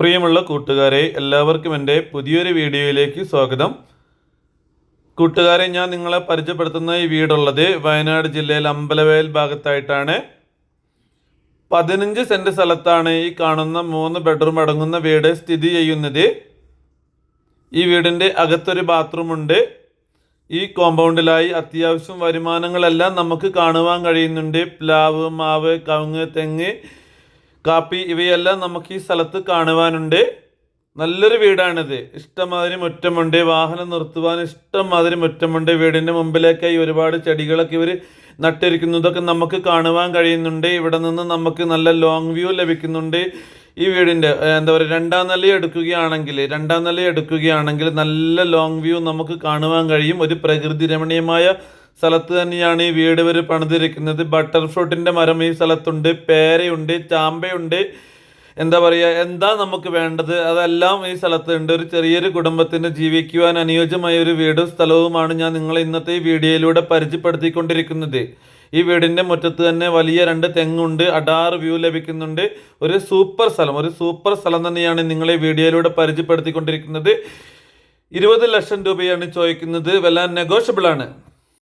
പ്രിയമുള്ള കൂട്ടുകാരെ എല്ലാവർക്കും എന്റെ പുതിയൊരു വീഡിയോയിലേക്ക് സ്വാഗതം. കൂട്ടുകാരെ ഞാൻ നിങ്ങളെ പരിചയപ്പെടുത്തുന്ന ഈ വീടുള്ളത് വയനാട് ജില്ലയിൽ അമ്പലവയൽ ഭാഗത്തായിട്ടാണ്. പതിനഞ്ച് സെന്റ് സ്ഥലത്താണ് ഈ കാണുന്ന മൂന്ന് ബെഡ്റൂം അടങ്ങുന്ന വീട് സ്ഥിതി ചെയ്യുന്നത്. ഈ വീടിന്റെ അകത്തൊരു ബാത്റൂം ഉണ്ട് ഈ കോമ്പൗണ്ടിലായി അത്യാവശ്യം വരുമാനങ്ങളെല്ലാം നമുക്ക് കാണുവാൻ കഴിയുന്നുണ്ട്. പ്ലാവ് മാവ് കവുങ്ങ് തെങ്ങ് കാപ്പി ഇവയെല്ലാം നമുക്ക് ഈ സ്ഥലത്ത് കാണുവാനുണ്ട്. നല്ലൊരു വീടാണിത്. ഇഷ്ടമാതിരി മുറ്റമുണ്ട്. വാഹനം നിർത്തുവാൻ ഇഷ്ടമാതിരി മുറ്റമുണ്ട്. വീടിന്റെ മുമ്പിലേക്കായി ഒരുപാട് ചെടികളൊക്കെ ഇവർ നട്ടിരിക്കുന്നതൊക്കെ നമുക്ക് കാണുവാൻ കഴിയുന്നുണ്ട്. ഇവിടെ നിന്ന് നമുക്ക് നല്ല ലോങ് വ്യൂ ലഭിക്കുന്നുണ്ട്. ഈ വീടിന്റെ എന്താ പറയുക രണ്ടാം നില എടുക്കുകയാണെങ്കിൽ രണ്ടാം നില എടുക്കുകയാണെങ്കിൽ നല്ല ലോങ് വ്യൂ നമുക്ക് കാണുവാൻ കഴിയും. ഒരു പ്രകൃതി രമണീയമായ സ്ഥലത്ത് തന്നെയാണ് ഈ വീട് വരെ പണിതിരിക്കുന്നത്. ബട്ടർ ഫ്രൂട്ടിന്റെ മരം ഈ സ്ഥലത്തുണ്ട് പേരയുണ്ട് ചാമ്പയുണ്ട്. എന്താ പറയുക എന്താ നമുക്ക് വേണ്ടത്? അതെല്ലാം ഈ സ്ഥലത്തുണ്ട്. ഒരു ചെറിയൊരു കുടുംബത്തിന് ജീവിക്കുവാൻ അനുയോജ്യമായ ഒരു വീടും സ്ഥലവുമാണ് ഞാൻ നിങ്ങളെ ഇന്നത്തെ ഈ വീഡിയോയിലൂടെ പരിചയപ്പെടുത്തിക്കൊണ്ടിരിക്കുന്നത്. ഈ വീടിന്റെ മുറ്റത്ത് തന്നെ വലിയ രണ്ട് തെങ്ങുണ്ട് അടാർ വ്യൂ ലഭിക്കുന്നുണ്ട്. ഒരു സൂപ്പർ സ്ഥലം ഒരു സൂപ്പർ സ്ഥലം തന്നെയാണ് നിങ്ങളെ വീഡിയോയിലൂടെ പരിചയപ്പെടുത്തിക്കൊണ്ടിരിക്കുന്നത്. ഇരുപത് ലക്ഷം രൂപയാണ് ചോദിക്കുന്നത്. വല്ല നെഗോഷ്യബിൾ ആണ്.